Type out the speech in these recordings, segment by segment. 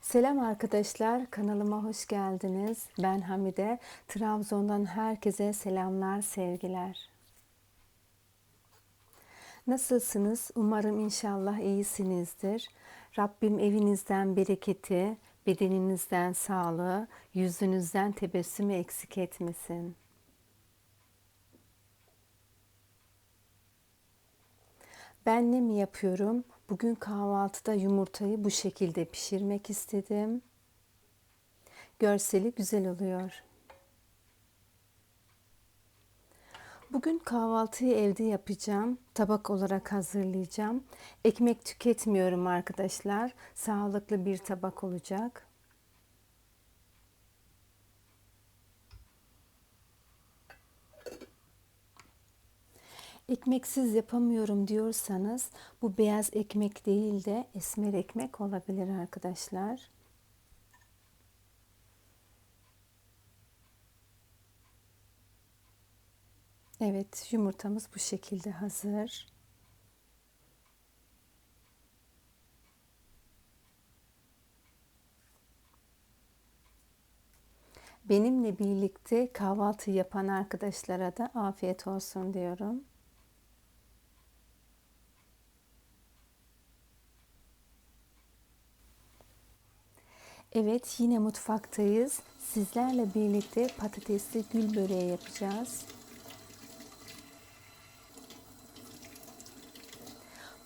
Selam arkadaşlar, kanalıma hoş geldiniz. Ben Hamide. Trabzon'dan herkese selamlar, sevgiler. Nasılsınız? Umarım inşallah iyisinizdir. Rabbim evinizden bereketi, bedeninizden sağlığı, yüzünüzden tebessümü eksik etmesin. Ben ne mi yapıyorum? Bugün kahvaltıda yumurtayı bu şekilde pişirmek istedim. Görseli güzel oluyor. Bugün kahvaltıyı evde yapacağım. Tabak olarak hazırlayacağım. Ekmek tüketmiyorum arkadaşlar. Sağlıklı bir tabak olacak. Ekmeksiz yapamıyorum diyorsanız bu beyaz ekmek değil de esmer ekmek olabilir arkadaşlar. Evet, yumurtamız bu şekilde hazır. Benimle birlikte kahvaltı yapan arkadaşlara da afiyet olsun diyorum. Evet, yine mutfaktayız. Sizlerle birlikte patatesli gül böreği yapacağız.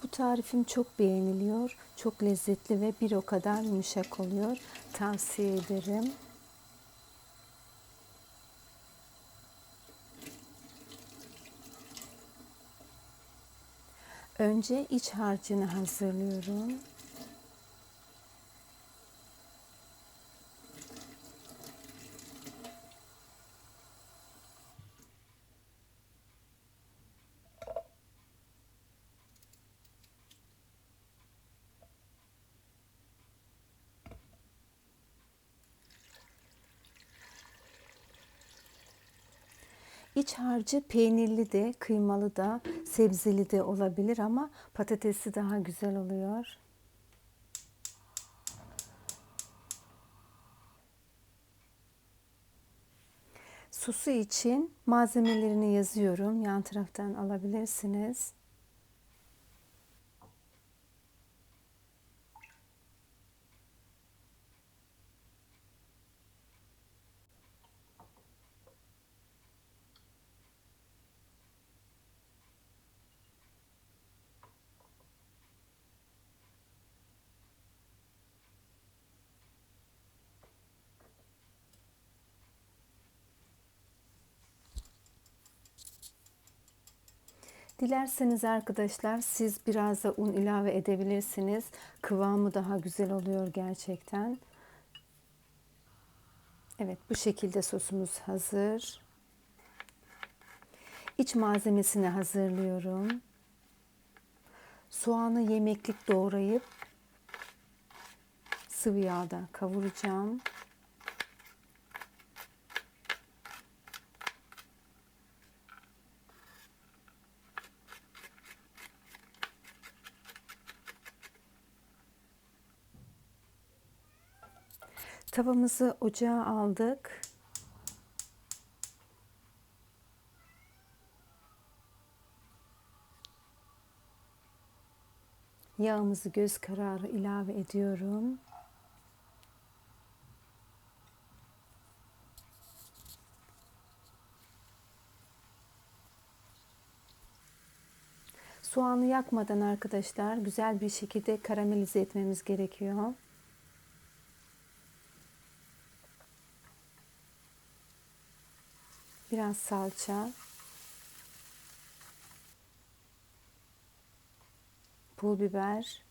Bu tarifim çok beğeniliyor. Çok lezzetli ve bir o kadar yumuşak oluyor. Tavsiye ederim. Önce iç harcını hazırlıyorum. İç harcı peynirli de, kıymalı da, sebzeli de olabilir ama patatesi daha güzel oluyor. Sosu için malzemelerini yazıyorum. Yan taraftan alabilirsiniz. Dilerseniz arkadaşlar siz biraz da un ilave edebilirsiniz. Kıvamı daha güzel oluyor gerçekten. Evet bu şekilde sosumuz hazır. İç malzemesini hazırlıyorum. Soğanı yemeklik doğrayıp sıvı yağda kavuracağım. Tavamızı ocağa aldık. Yağımızı göz kararı ilave ediyorum. Soğanı yakmadan arkadaşlar güzel bir şekilde karamelize etmemiz gerekiyor. Biraz salça. Pul biber.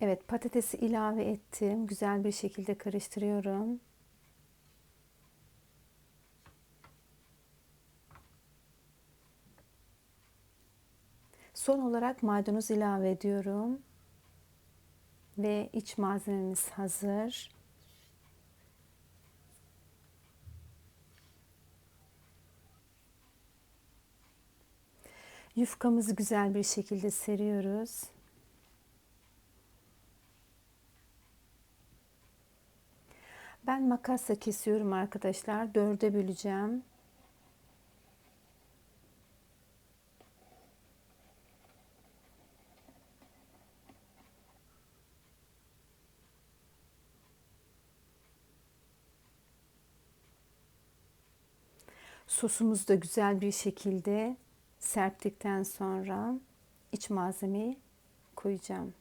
Evet patatesi ilave ettim. Güzel bir şekilde karıştırıyorum. Son olarak maydanoz ilave ediyorum. Ve iç malzememiz hazır. Yufkamızı güzel bir şekilde seriyoruz. Ben makasla kesiyorum arkadaşlar. Dörde böleceğim. Sosumuzu da güzel bir şekilde serptikten sonra iç malzemeyi koyacağım.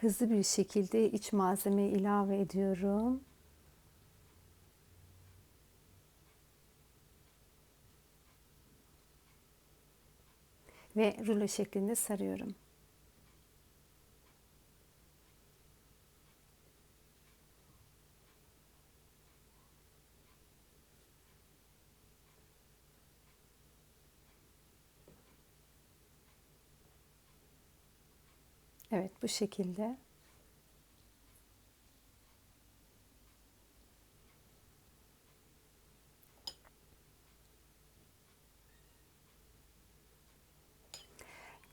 Hızlı bir şekilde iç malzemeyi ilave ediyorum. Ve rulo şeklinde sarıyorum. Evet bu şekilde.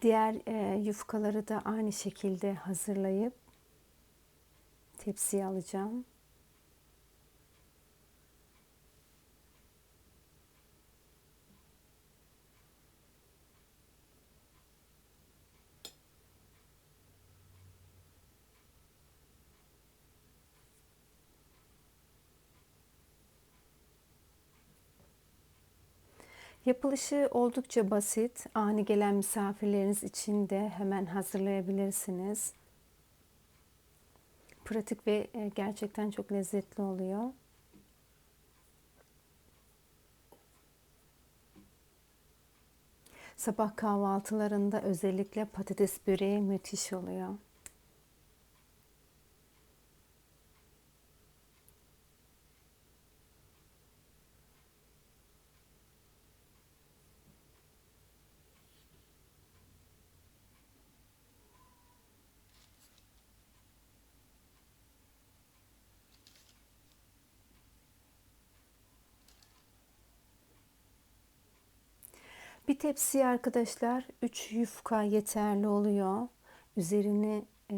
Diğer e, yufkaları da aynı şekilde hazırlayıp tepsiye alacağım. Yapılışı oldukça basit. Ani gelen misafirleriniz için de hemen hazırlayabilirsiniz. Pratik ve e, gerçekten çok lezzetli oluyor. Sabah kahvaltılarında özellikle patates böreği müthiş oluyor. Bir tepsiye arkadaşlar 3 yufka yeterli oluyor. Üzerini e,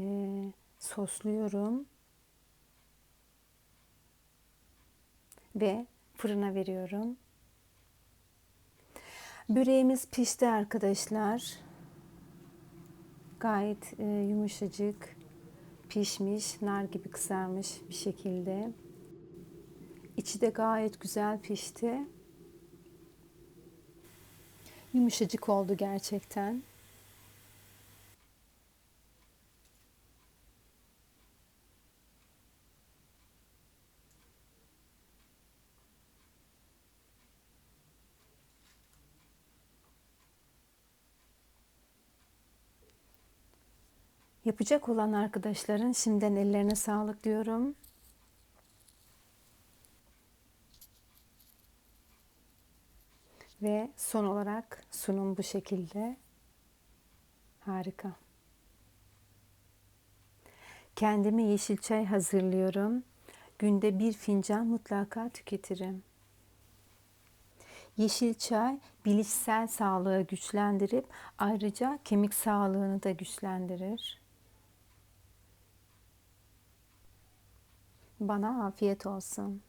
sosluyorum. Ve fırına veriyorum. Böreğimiz pişti arkadaşlar. Gayet e, yumuşacık pişmiş, nar gibi kızarmış bir şekilde. İçi de gayet güzel pişti. Yumuşacık oldu gerçekten. Yapacak olan arkadaşların şimdiden ellerine sağlık diyorum. Ve son olarak sunum bu şekilde. Harika. Kendime yeşil çay hazırlıyorum. Günde bir fincan mutlaka tüketirim. Yeşil çay bilişsel sağlığı güçlendirip ayrıca kemik sağlığını da güçlendirir. Bana afiyet olsun.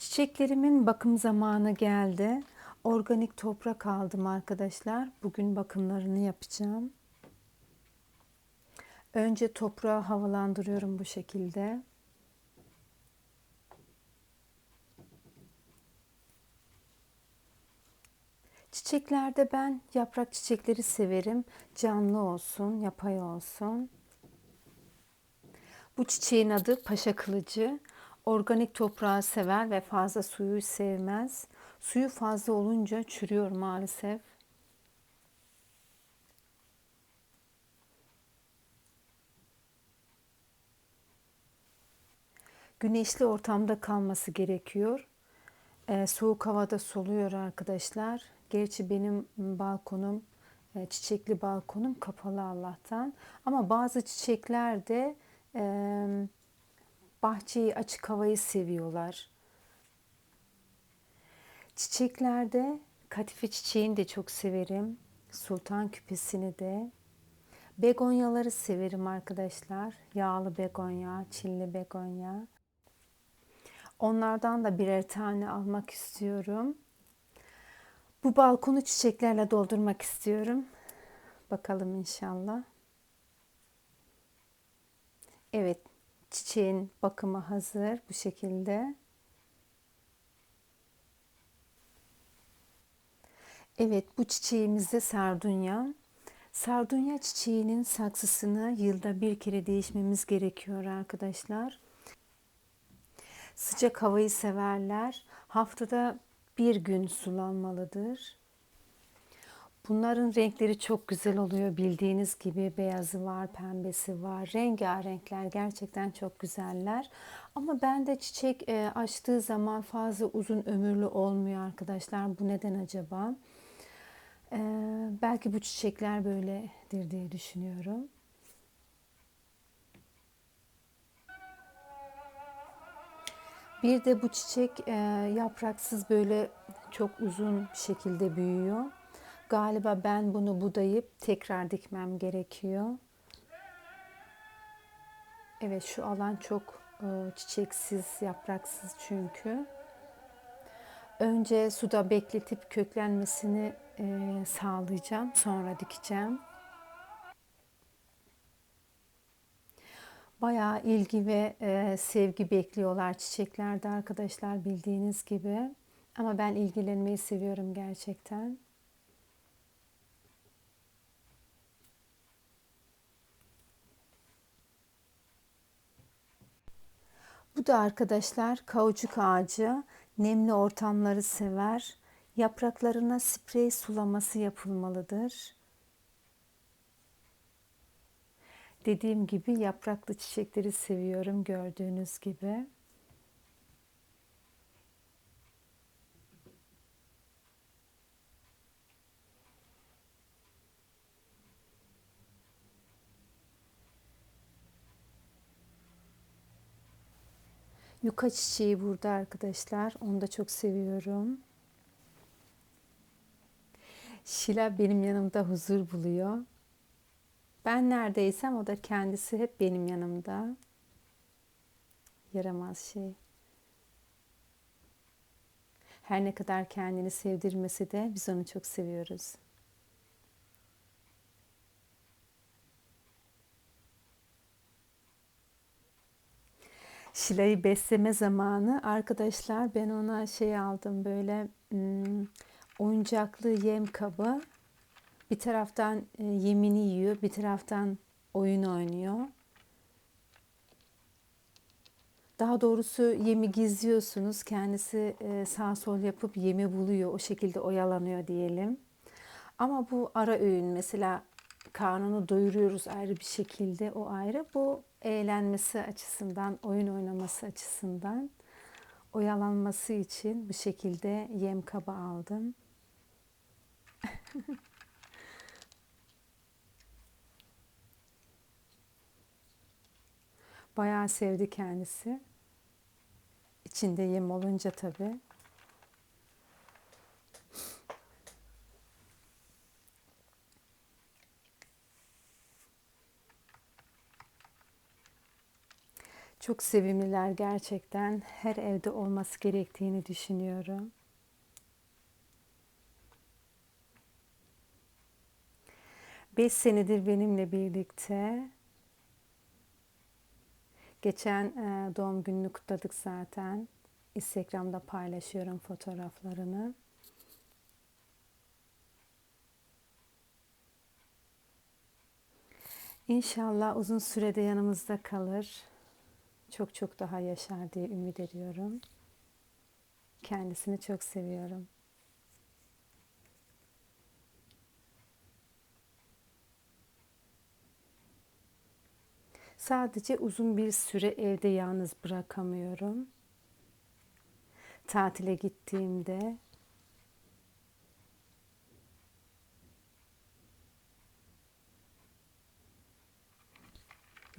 Çiçeklerimin bakım zamanı geldi. Organik toprak aldım arkadaşlar. Bugün bakımlarını yapacağım. Önce toprağı havalandırıyorum bu şekilde. Çiçeklerde ben yaprak çiçekleri severim. Canlı olsun, yapay olsun. Bu çiçeğin adı paşa kılıcı. Organik toprağı sever ve fazla suyu sevmez. Suyu fazla olunca çürüyor maalesef. Güneşli ortamda kalması gerekiyor. E, soğuk havada soluyor arkadaşlar. Gerçi benim balkonum E, çiçekli balkonum kapalı Allah'tan. Ama bazı çiçekler de e, bahçeyi, açık havayı seviyorlar. Çiçeklerde kadife çiçeğini de çok severim. Sultan küpesini de. Begonyaları severim arkadaşlar. Yağlı begonya, çilli begonya. Onlardan da birer tane almak istiyorum. Bu balkonu çiçeklerle doldurmak istiyorum. Bakalım inşallah. Evet, çiçeğin bakımı hazır bu şekilde. Evet, bu çiçeğimiz de sardunya. Sardunya çiçeğinin saksısını yılda bir kere değişmemiz gerekiyor arkadaşlar. Sıcak havayı severler. Haftada bir gün sulanmalıdır. Bunların renkleri çok güzel oluyor bildiğiniz gibi beyazı var, pembesi var. Rengarenkler gerçekten çok güzeller. Ama bende çiçek e, açtığı zaman fazla uzun ömürlü olmuyor arkadaşlar. Bu neden acaba? Ee, belki bu çiçekler böyledir diye düşünüyorum. Bir de bu çiçek e, yapraksız böyle çok uzun bir şekilde büyüyor. Galiba ben bunu budayıp tekrar dikmem gerekiyor. Evet şu alan çok e, çiçeksiz, yapraksız çünkü. Önce suda bekletip köklenmesini e, sağlayacağım. Sonra dikeceğim. Bayağı ilgi ve e, sevgi bekliyorlar çiçeklerde arkadaşlar bildiğiniz gibi. Ama ben ilgilenmeyi seviyorum gerçekten. Bu da arkadaşlar kauçuk ağacı. Nemli ortamları sever. Yapraklarına sprey sulaması yapılmalıdır. Dediğim gibi yapraklı çiçekleri seviyorum gördüğünüz gibi. Yuka çiçeği burada arkadaşlar. Onu da çok seviyorum. Şila benim yanımda huzur buluyor. Ben neredeysem o da kendisi hep benim yanımda. Yaramaz şey. Her ne kadar kendini sevdirmesi de biz onu çok seviyoruz. Şila'yı besleme zamanı. Arkadaşlar ben ona şey aldım böyle oyuncaklı yem kabı. Bir taraftan e, yemini yiyor, bir taraftan oyun oynuyor. Daha doğrusu yemi gizliyorsunuz. Kendisi e, sağ sol yapıp yemi buluyor. O şekilde oyalanıyor diyelim. Ama bu ara öğün mesela karnını doyuruyoruz ayrı bir şekilde o ayrı. Bu eğlenmesi açısından, oyun oynaması açısından oyalanması için bu şekilde yem kaba aldım. Bayağı sevdi kendisi. İçinde yem olunca tabii. Çok sevimliler gerçekten. Her evde olması gerektiğini düşünüyorum. Beş senedir benimle birlikte. Geçen e, doğum gününü kutladık zaten. Instagram'da paylaşıyorum fotoğraflarını. İnşallah uzun sürede yanımızda kalır. Çok çok daha yaşar diye ümit ediyorum. Kendisini çok seviyorum. Sadece uzun bir süre evde yalnız bırakamıyorum. Tatile gittiğimde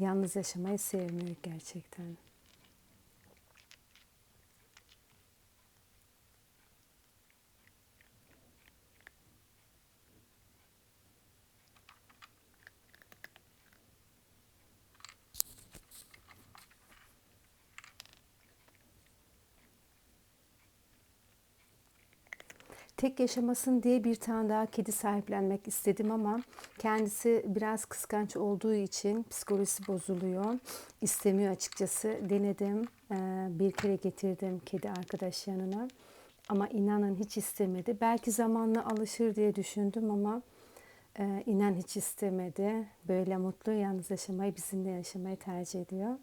yalnız yaşamayı sevmiyor gerçekten. Tek yaşamasın diye bir tane daha kedi sahiplenmek istedim ama kendisi biraz kıskanç olduğu için psikolojisi bozuluyor. İstemiyor açıkçası. Denedim. Ee, bir kere getirdim kedi arkadaş yanına. Ama inanın hiç istemedi. Belki zamanla alışır diye düşündüm ama e, inan hiç istemedi. Böyle mutlu yalnız yaşamayı, bizimle yaşamayı tercih ediyor.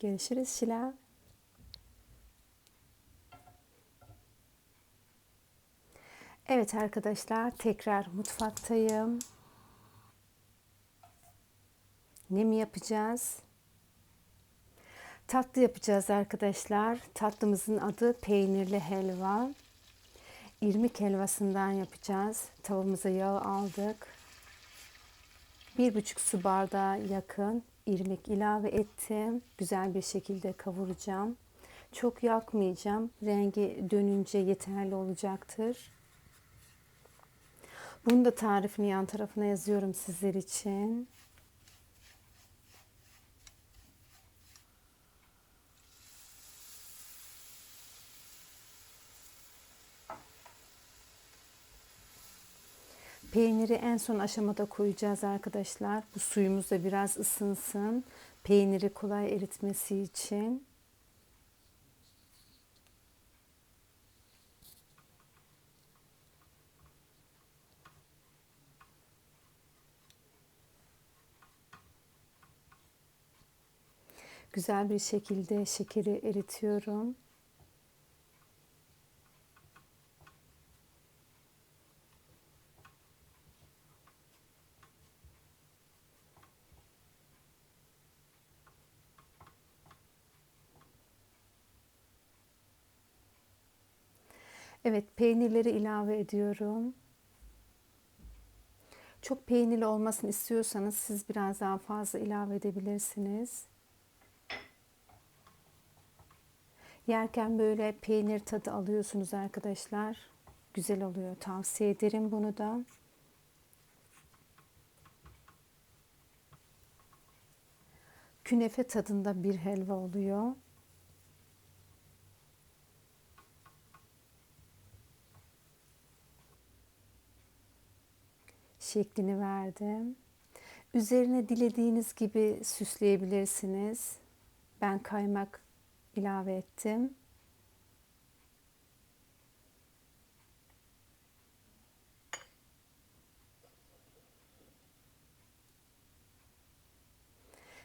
Görüşürüz Şila. Evet arkadaşlar tekrar mutfaktayım. Ne mi yapacağız? Tatlı yapacağız arkadaşlar. Tatlımızın adı peynirli helva. İrmik helvasından yapacağız. Tavamıza yağ aldık. Bir buçuk su bardağı yakın irmik ilave ettim. Güzel bir şekilde kavuracağım. Çok yakmayacağım. Rengi dönünce yeterli olacaktır. Bunun da tarifini yan tarafına yazıyorum sizler için. Peyniri en son aşamada koyacağız arkadaşlar. Bu suyumuz da biraz ısınsın. Peyniri kolay eritmesi için. Güzel bir şekilde şekeri eritiyorum. Evet, peynirleri ilave ediyorum. Çok peynirli olmasını istiyorsanız siz biraz daha fazla ilave edebilirsiniz. Yerken böyle peynir tadı alıyorsunuz arkadaşlar. Güzel oluyor. Tavsiye ederim bunu da. Künefe tadında bir helva oluyor. Şeklini verdim. Üzerine dilediğiniz gibi süsleyebilirsiniz. Ben kaymak ilave ettim.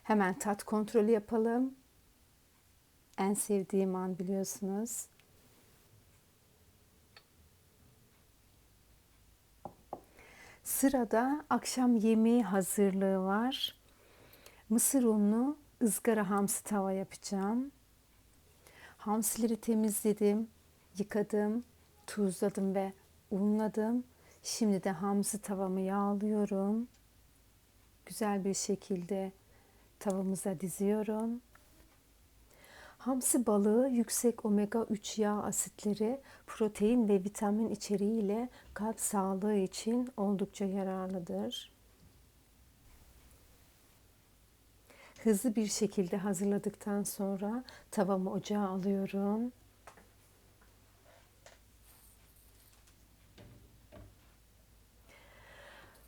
Hemen tat kontrolü yapalım. En sevdiğim an biliyorsunuz. Sırada akşam yemeği hazırlığı var. Mısır unlu ızgara hamsi tava yapacağım. Hamsileri temizledim, yıkadım, tuzladım ve unladım. Şimdi de hamsi tavamı yağlıyorum. Güzel bir şekilde tavamıza diziyorum. Hamsi balığı yüksek omega 3 yağ asitleri, protein ve vitamin içeriğiyle kalp sağlığı için oldukça yararlıdır. Hızlı bir şekilde hazırladıktan sonra tavamı ocağa alıyorum.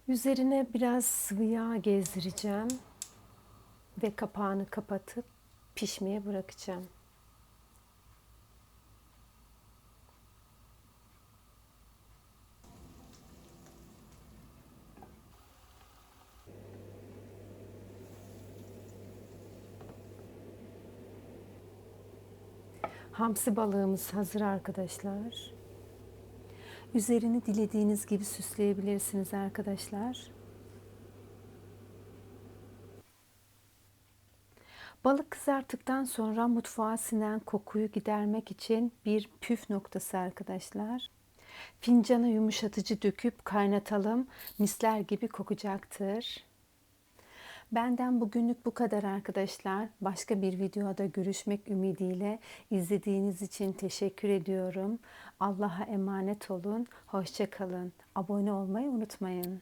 Üzerine biraz sıvı yağ gezdireceğim ve kapağını kapatıp pişmeye bırakacağım. Hamsi balığımız hazır arkadaşlar. Üzerini dilediğiniz gibi süsleyebilirsiniz arkadaşlar. Balık kızarttıktan sonra mutfağa sinen kokuyu gidermek için bir püf noktası arkadaşlar. Fincana yumuşatıcı döküp kaynatalım. Misler gibi kokacaktır. Benden bugünlük bu kadar arkadaşlar. Başka bir videoda görüşmek ümidiyle izlediğiniz için teşekkür ediyorum. Allah'a emanet olun. Hoşça kalın. Abone olmayı unutmayın.